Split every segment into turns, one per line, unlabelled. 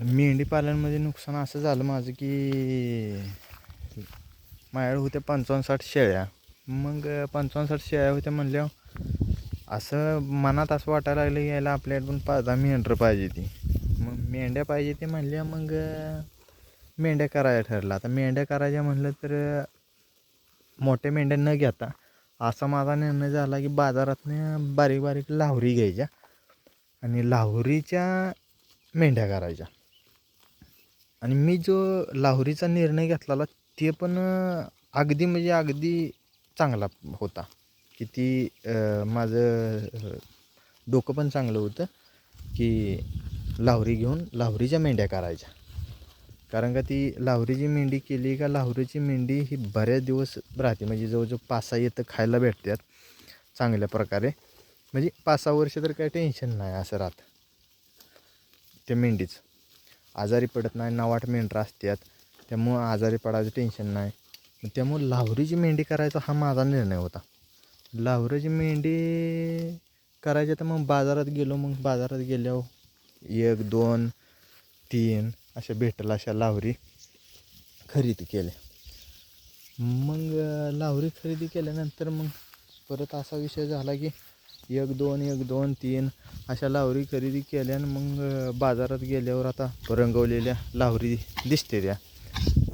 मेंढी पालनमध्ये नुकसान असं झालं माझं की माझ्याकडे होत्या पंचावन्न साठ शेळ्या. मग पंचावन्न साठ शेळ्या होत्या म्हणल्यावर असं मनात असं वाटायला लागलं यायला आपल्याकडे पण पाच दहा मेंढरं पाहिजे ती. मग मेंढ्या पाहिजे ते म्हणल्या मग मेंढ्या करायला ठरलं. आता मेंढ्या करायच्या म्हणलं तर मोठ्या मेंढ्या न घेता असा माझा निर्णय झाला की बाजारातनं बारीक बारीक लाहोरी घ्यायच्या आणि लाहोरीच्या मेंढ्या करायच्या. आणि मी जो लाहोरीचा निर्णय घेतलेला ते पण अगदी म्हणजे अगदी चांगला होता. की ती माझं डोकं पण चांगलं होतं की लाहोरी घेऊन लाहोरीच्या मेंढ्या करायच्या. कारण का ती लाहोरीची मेंढी केली का लाहोरीची मेंढी ही बऱ्याच दिवस राहते. म्हणजे जवळजवळ पासा येतं खायला भेटतात चांगल्या प्रकारे. म्हणजे पाच सहा वर्ष तर काही टेन्शन नाही असं राहतं. त्या मेंढीचं. आजारी पडत नाही नवाट मेंढरं असतात. त्यामुळं आजारी पडायचं टेन्शन नाही. त्यामुळं लावरीची मेंढी करायचा हा माझा निर्णय होता. लावरीची मेंढी करायची तर मग बाजारात गेलो मग बाजारात गेल्यावर एक दोन तीन अशा भेटल अशा लावरी खरेदी केल्या. मग लावरी खरेदी केल्यानंतर मग परत असा विषय झाला की एक दोन एक दोन तीन अशा लावरी खरेदी केल्यानं मग बाजारात गेल्यावर आता रंगवलेल्या लावरी दिसते त्या.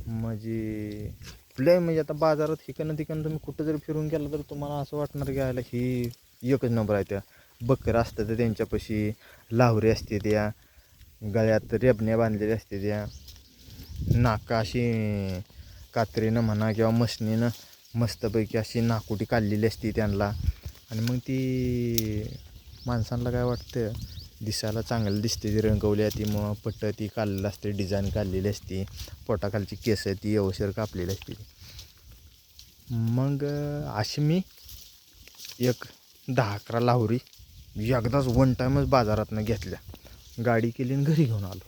म्हणजे लय म्हणजे आता बाजारात हिकडनं तिकडनं तुम्ही कुठं जरी फिरून गेला तर तुम्हाला असं वाटणार की ही एकच नंबर आहे त्या. बकरं असतं तर त्यांच्यापाशी लावरी असते त्या गळ्यात रेबण्या बांधलेल्या असते त्या. नाका अशी कात्रीनं म्हणा किंवा मशनीनं मस्तपैकी अशी नाकुटी काढलेली असते त्यांना. आणि मग ती माणसांना काय वाटतं? दिसायला चांगलं दिसते ती रंगवली ती मग पट्ट ती काढलेलं असते डिझाईन काढलेली असते पोटाखालची केस ती अवसर कापलेली असते. मग अशी मी एक दहा अकरा लाहोरी एकदाच वन टाईमच बाजारातनं घेतल्या. गाडी केली आणि घरी घेऊन आलो.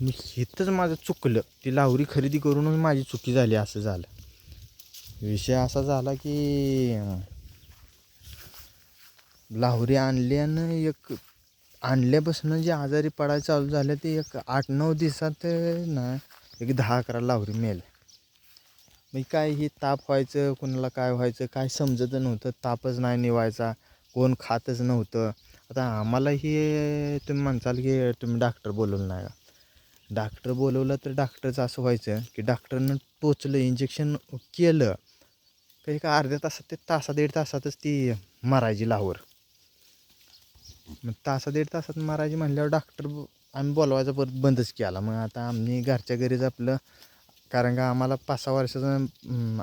मी इथंच माझं चुकलं. ती लावरी खरेदी करूनच माझी चुकी झाली असं झालं. विषय असा झाला की लाहोरी आणली आणि एक आणल्यापासून जे आजारी पडायला चालू झालं ते एक आठ नऊ दिवसात ना एक दहा अकरा लाहोरी मेल्या मग काय ही ताप व्हायचं कोणाला काय व्हायचं काय समजत नव्हतं. तापच नाही निवायचा कोण खातच नव्हतं. आता आम्हाला हे तुम्ही म्हणसाल की तुम्ही डॉक्टर बोलवलं नाही का? डॉक्टर बोलवलं तर डॉक्टरचं असं व्हायचं की डॉक्टरनं टोचलं इंजेक्शन केलं. काही का अर्ध्या तासात ते तासा दीड तासातच ती मरायची लावर मग तासा दीड तासात मारायची म्हणल्यावर डॉक्टर आम्ही बोलवायचा परत बंदच केला. मग आता आम्ही घरच्या घरीच आपलं कारण का आम्हाला पाच सहा वर्षाचा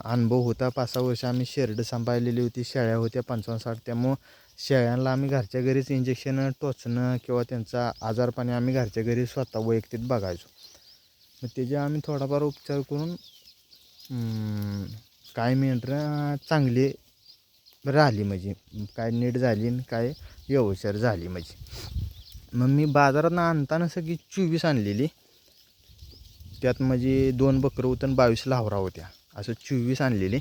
अनुभव होता. पाच सहा वर्ष आम्ही शेरडं सांभाळलेली होती शेळ्या होत्या पंचावन्न साठ. त्यामुळं शेळ्यांना आम्ही घरच्या घरीच इंजेक्शन टोचणं किंवा त्यांचा आजारपणे आम्ही घरच्या घरी स्वतः वैयक्तिक बघायचो. मग त्याचे आम्ही थोडाफार उपचार करून काय मेंढरं चांगली राहिली म्हणजे काय नीट झाली आणि काय व्यवचार झाली म्हणजे मग मी बाजारात आणताना सगळी चोवीस आणलेली. त्यात म्हणजे दोन बकरं होतं बावीस लावरा होत्या. असं चोवीस आणलेली.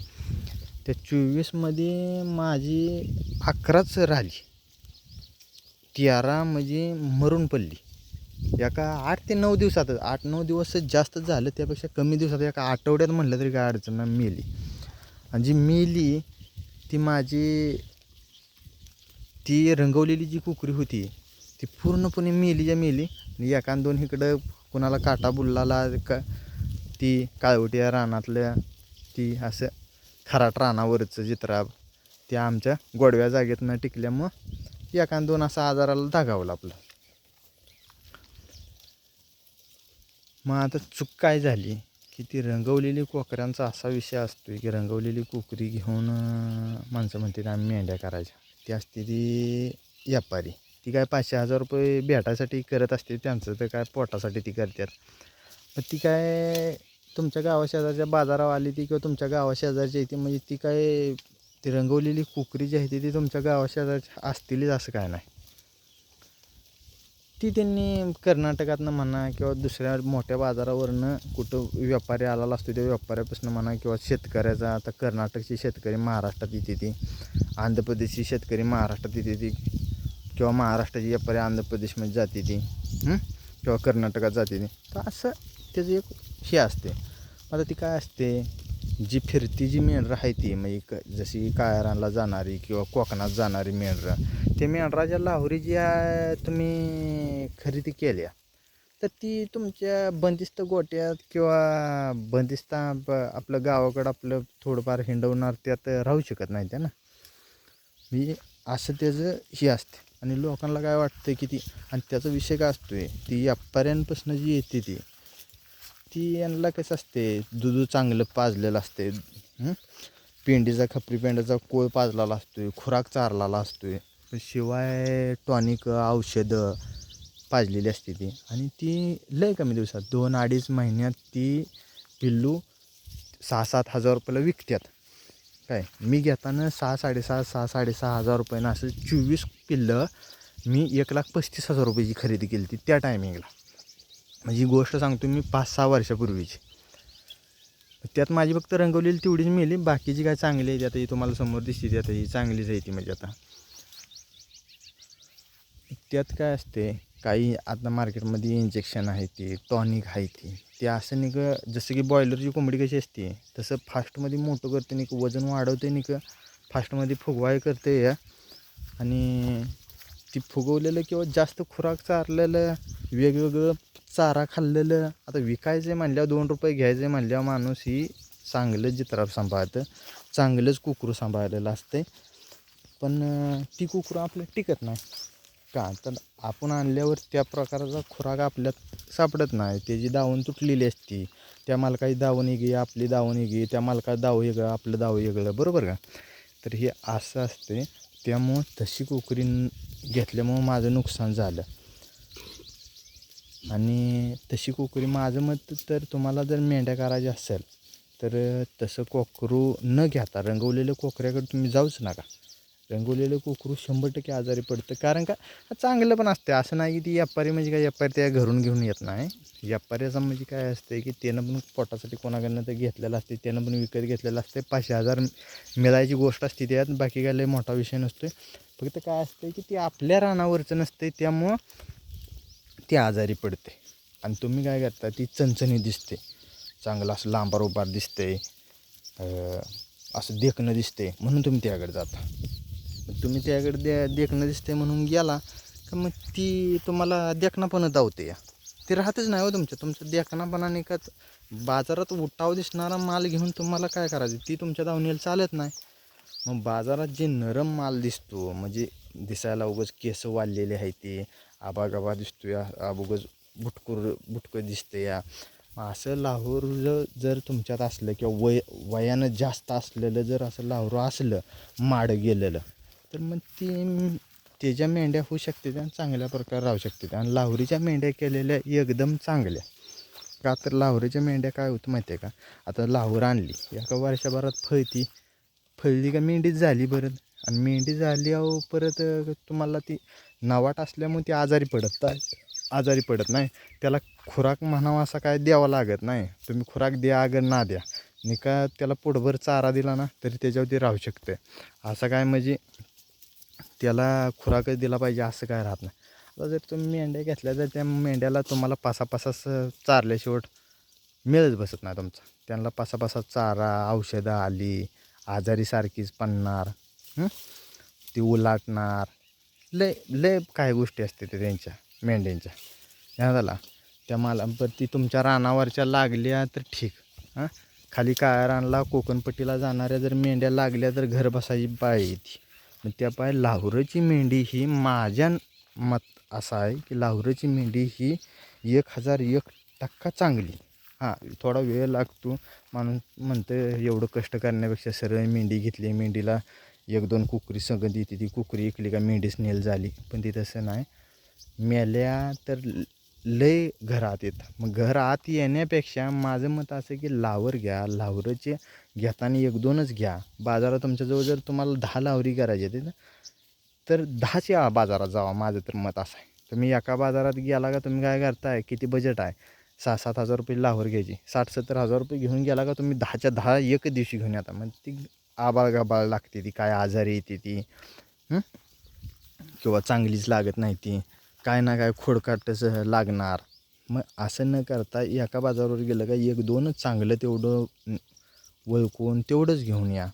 त्या चोवीसमध्ये माझी अकराच राहिली. तेरा म्हणजे मरून पडली. एका आठ ते नऊ दिवसातच आठ नऊ दिवसच जास्त झालं त्यापेक्षा कमी दिवसात एका आठवड्यात म्हटलं तरी काय अडचण मेली. आणि जी मेली ती माझी ती रंगवलेली जी कुकरी होती ती पूर्णपणे मेलीच्या मेली. आणि एकान दोन इकडं कुणाला काटा बुललाला का ती काळवट्या रानातल्या ती असं खराट रानावरचं चित्राब ते आमच्या गोडव्या जागेतनं टिकल्यामुळं एकान दोन असं आजाराला धागावलं आपलं मग आता चूक काय झाली? की ती रंगवलेली कोकऱ्यांचा असा विषय असतो की रंगवलेली कोकरी घेऊन माणसं म्हणतात आम्ही मेंढ्या करायच्या. ती असते ती व्यापारी. ती काय पाचशे हजार रुपये भेटायसाठी करत असते त्यांचं तर काय पोटासाठी ती करतात. मग ती काय तुमच्या गावाशेजारच्या बाजारावर आली ती किंवा तुमच्या गावाशेजारची येते म्हणजे ती काय ती रंगवलेली कुकरी जी आहे ती ती तुमच्या गावाशेजारच्या असतीलच असं काय नाही? ती त्यांनी कर्नाटकातनं म्हणा किंवा दुसऱ्या मोठ्या बाजारावरनं कुठं व्यापारी आलेला असतो त्या व्यापाऱ्यापासून म्हणा किंवा शेतकऱ्याचा आता कर्नाटकची शेतकरी महाराष्ट्रात येते ती. आंध्र प्रदेशची शेतकरी महाराष्ट्रात येते ती. किंवा महाराष्ट्राची व्यापारी आंध्र प्रदेशमध्ये जाते ती. किंवा कर्नाटकात जाते ती. तर असं त्याचं एक हे असते. आता ती काय असते? जी फिरती जी मेंढरं आहे ती म्हणजे क जशी कायारांना जाणारी किंवा कोकणात जाणारी मेंढरं ते मेंढराच्या लाहोरी जी तुम्ही खरेदी केल्या तर ती तुमच्या बंदिस्त गोट्यात किंवा बंदिस्त ब- आपलं गावाकडं आपलं थोडंफार हिंडवणार त्यात राहू शकत नाही त्या ना. मी असं त्याचं हे असते. आणि लोकांना काय वाटतं की ती आणि त्याचा विषय काय असतो आहे ती अप्पाऱ्यांपासून जी येते ती ती यांना कसं असते दूध चांगलं पाजलेलं असते पेंडीचा खपरी पेंड्याचा कोळ पाजलेला असतोय खुराक चारलेला असतोय. आहे शिवाय टॉनिक औषधं पाजलेली असते ती. आणि ती लय कमी दिवसात दोन अडीच महिन्यात ती पिल्लू सहा सात हजार रुपयाला विकतात काय? मी घेताना सहा साडेसहा सहा साडेसहा हजार रुपयानं असं चोवीस पिल्लं मी एक लाख पस्तीस हजार रुपयाची खरेदी केली होती त्या टायमिंगला म्हणजे ही गोष्ट सांगतो मी पाच सहा वर्षापूर्वीची. त्यात माझी फक्त रंगवलेली तेवढीच मिळली बाकीची काय चांगली आहे ती आता ही तुम्हाला समोर दिसते आता ही चांगलीच आहे ती म्हणजे आता. त्यात काय असते काही आता मार्केटमध्ये इंजेक्शन आहे ते टॉनिक आहे ते. ते असं निक जसं की बॉयलरची कोंबडी कशी असते तसं फास्टमध्ये मोठं करते निक वजन वाढवते निक फास्टमध्ये फुगवाय करते या आणि ती फुगवलेलं किंवा जास्त खुराक चारलेलं वेगवेगळं चारा खाल्लेलं आता विकायचं आहे म्हणल्यावर दोन रुपये घ्यायचं म्हणल्यावर माणूस ही चांगलं जित्रा सांभाळतं चांगलंच कुकरू सांभाळलेलं असते पण ती कुकरू आपलं टिकत नाही. का? तर आपण आणल्यावर त्या प्रकारचा खुराक आपल्यात सापडत नाही. त्याची दावण तुटलेली असती त्या मालकाची दावण येगी आपली दावण येगी त्या मालकाचं दाव वेगळं आपलं दाव वेगळं बरोबर का? तर हे असं असते. त्यामुळं तशी कोकरी घेतल्यामुळं माझं नुकसान झालं. आणि तशी कोकरी माझं मत तर तुम्हाला जर मेंढ्या करायच्या असेल तर तसं कोकरू न घेता रंगवलेल्या कोकऱ्याकडे तुम्ही जाऊच नका. रंगवलेलं कोकरू शंभर टक्के आजारी पडतं. कारण का? चांगलं पण असतं असं नाही की ती व्यापारी म्हणजे काय व्यापारी त्या घरून घेऊन येत नाही. व्यापाऱ्याचं म्हणजे काय असते की त्यानं पण पोटासाठी कोणाकडनं तर घेतलेलं असते त्यानं पण विकत घेतलेलं असते पाचशे हजार मिळायची गोष्ट असते त्यात. बाकी काय लय मोठा विषय नसतो फक्त काय असते की ती आपल्या रानावरचं नसते त्यामुळं ती आजारी पडते आणि तुम्ही काय करता ती चणचणी दिसते चांगलं असं लांबार उभार दिसते असं देखणं दिसते म्हणून तुम्ही त्याकडे जाता. तुम्ही त्याकडे दे देखणं दिसते म्हणून गेला का मग ती तुम्हाला देखणापणा धावते. या ते राहतच नाही हो तुमच्या. तुमचं देखणापणाने का बाजारात उठाव दिसणारा माल घेऊन तुम्हाला काय करायचं? ती तुमच्या धावणीला चालत नाही. मग बाजारात जे नरम माल दिसतो म्हणजे दिसायला उगच केस वाढलेले आहे ते आबागाबा दिसतो या उगच बुटकूर बुटकं दिसतं या असं लाहोर जर तुमच्यात असलं किंवा वय वयानं जास्त असलेलं जर असं लाहोर असलं माडं गेलेलं तर मग ती त्याच्या मेंढ्या होऊ शकते आणि चांगल्या प्रकारे राहू शकते आणि लाहोरीच्या मेंढ्या केलेल्या एकदम चांगल्या. का तर लाहोरीच्या मेंढ्या काय होतं माहिती आहे का? आता लाहोर आणली. एका वर्षभरात फळती फळली का मेंढीच झाली परत. आणि मेंढी झाली अहो परत तुम्हाला ती नवाट असल्यामुळे ती आजारी पडत आजारी पडत नाही. त्याला खुराक म्हणावा असा काय द्यावा लागत नाही. तुम्ही खुराक द्या अगर ना द्या. नि का त्याला पोटभर चारा दिला ना तरी त्याच्यावरती राहू शकते असं काय म्हणजे त्याला खुराकच दिला पाहिजे असं काय राहत नाही. आता जर तुम्ही मेंढ्या घेतल्या तर त्या मेंढ्याला तुम्हाला पासा पासास चारल्याशिवट मिळत बसत नाही तुमचा. त्यांना पासापासा चारा औषधं आली आजारी सारखीच पडणार ती उलाटणार. लय लय काही गोष्टी असते ते त्यांच्या मेंढ्यांच्या. ह्या झाला. त्या मला पण ती तुमच्या रानावरच्या लागल्या तर ठीक हां? खाली काळ्या रानला कोकणपट्टीला जाणाऱ्या जर मेंढ्या लागल्या तर घर बसायची बाई ती. मग त्या पाय लाहुराची मेंढी ही माझ्या मत असं आहे की लाहुराची मेंढी ही एक हजार एक टक्का चांगली. हां थोडा वेळ लागतो. माणूस म्हणतं एवढं कष्ट करण्यापेक्षा सरळ मेंढी घेतली. मेंढीला एक दोन कुकरी सगळं देते. ती कुकरी इकली का मेंढीच नेल झाली. पण ती तसं नाही. मेल्या तर लय घरात येतात. मग घर आत येण्यापेक्षा माझं मत असं की लावर घ्या लावरचे घेताना एक दोनच घ्या. बाजारात तुमच्याजवळ जर तुम्हाला दहा लावरी करायची आहे तर दहाच या बाजारात जावा. माझं तर मत असं आहे. तुम्ही एका बाजारात गेला का तुम्ही काय करताय? किती बजेट आहे? सहा सात हजार रुपये लाहोर घ्यायची. साठ सत्तर हजार रुपये घेऊन गेला का तुम्ही दहाच्या दहा एक दिवशी घेऊन येता. मग ती आबाळ गाबाळ लागते ती काय आजारी येते ती किंवा चांगलीच लागत नाही ती. काय ना काय खोडकाटच लागणार. मग असं न करता एका बाजारावर गेलं का एक दोनच चांगलं तेवढं अं, ओळखून तेवढंच घेऊन या.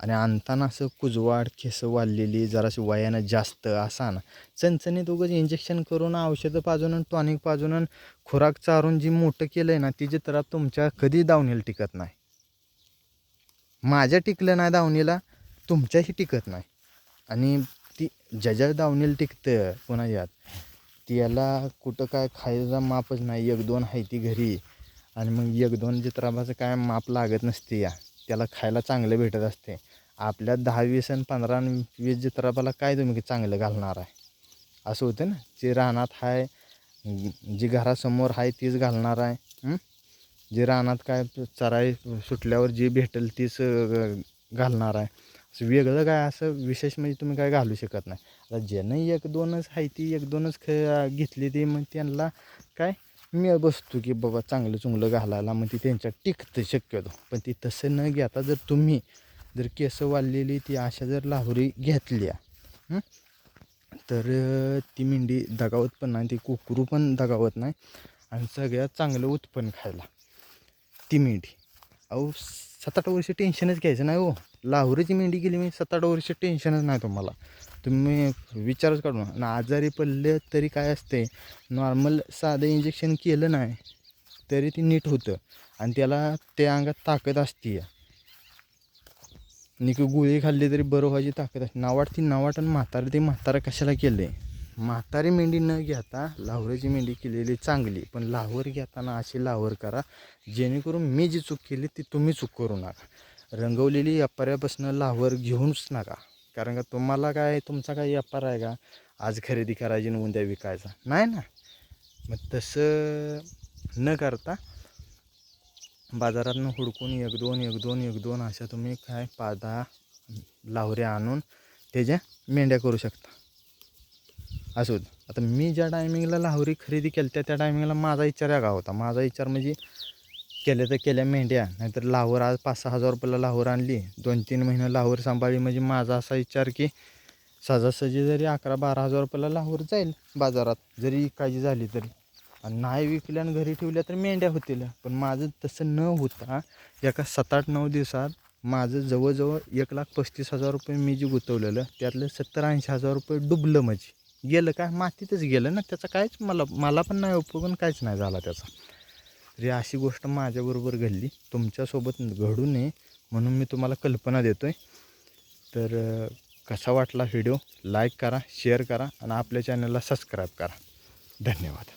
आणि आणताना असं कुजवाड केसं वाढलेली जराशी वयानं जास्त असा ना. चणचणीत उगाच इंजेक्शन करून औषधं पाजून टॉनिक पाजून खुराक चारून जी मोठं केलं आहे ना तिची तर तुमच्या कधी दावणीला टिकत नाही. माझ्या टिकलं नाही दावणीला तुमच्याही टिकत नाही. आणि ज्या ज्या दावणीला टिकतं कोणाच्यात त्याला कुठं काय खायचा मापच नाही. एक दोन आहे ती घरी. आणि मग एक दोन चित्राबाचं काय माप लागत नसते या. त्याला खायला चांगलं भेटत असते. आपल्या दहा वीस आणि पंधरा आणि वीस चित्राबाला काय तुम्ही चांगलं घालणार आहे? असं होतं ना? जे रानात आहे जी घरासमोर आहे तीच घालणार आहे. जे रानात काय चराई सुटल्यावर जी भेटेल तीच घालणार आहे. वेगळं काय असं विशेष म्हणजे तुम्ही काय घालू शकत नाही. आता ज्यानं एक दोनच आहे ती एक दोनच ख घेतली ती मग त्यांना काय मी बसतो की बाबा चांगलं चुंगलं घालायला मग ती त्यांच्या टिकतं शक्यतो. पण ती तसं न घेता जर तुम्ही जर केसं वाढलेली ती अशा जर लाहुरी घेतल्या तर ती मेंढी दगावत पण नाही ती कुकरू पण दगावत नाही आणि सगळ्यात चांगलं उत्पन्न खायला ती मेंढी. अहो सात आठ वर्ष टेन्शनच घ्यायचं नाही हो. लाहोरीची मेंढी गेली मी सात आठ वर्ष टेन्शनच नाही तुम्हाला. तुम्ही विचारच काढू ना आजारी पडले तरी काय असते नॉर्मल साधं इंजेक्शन केलं नाही तरी ती नीट होतं. आणि त्याला त्या अंगात ताकद असते निक गोळी खाल्ली तरी बरं व्हायची ताकद असते. नावाट ती नावाट आणि म्हातारं ते म्हातारं कशाला केलं आहे म्हातारी मेंढी न घेता लाहोरीची मेंढी केलेली चांगली. पण लाहोर घेताना अशी लाहोर करा जेणेकरून मी जी चूक केली ती तुम्ही चूक करू नका. रंगवलेली अप्पाऱ्यापासून लाहोर घेऊनच नका. कारण का तुम्हाला काय तुमचा काही व्यापार आहे का? आज खरेदी करायची आणि उद्या विकायचा. नाही ना? मग तसं न करता बाजारातनं हुडकून एक दोन एक दोन एक दोन अशा तुम्ही काय पाच दहा लावऱ्या आणून त्याच्या मेंढ्या करू शकता. असूद आता मी ज्या टायमिंगला लाहोरी खरेदी केली त्या त्या टायमिंगला माझा विचार वेगळा होता. माझा विचार म्हणजे केल्या तर केल्या मेंढ्या. नाहीतर लाहोर आज पाच सहा हजार रुपयाला लाहोर आणली. दोन तीन महिने लाहोर सांभाळली. म्हणजे माझा असा विचार की सहजासहजी जरी अकरा बारा हजार रुपयाला लाहोर जाईल बाजारात जरी विकायची झाली तरी. आणि नाही विकल्या आणि घरी ठेवल्या तर मेंढ्या होतील. पण माझं तसं न होता एका सात आठ नऊ दिवसात माझं जवळजवळ एक लाख पस्तीस हजार रुपये मी जे गुंतवलेलं त्यातलं सत्तर ऐंशी हजार रुपये डुबलं म्हणजे गेलं काय? मातीतच गेलं ना? त्याचा काहीच मला मला पण नाही उपयोग आणि काहीच नाही झाला त्याचा. तरी अशी गोष्ट माझ्याबरोबर घडली. तुमच्यासोबत घडू नये म्हणून मी तुम्हाला कल्पना देतो आहे तर कसा वाटला व्हिडिओ? लाईक करा शेअर करा आणि आपल्या चॅनलला सबस्क्राईब करा. धन्यवाद.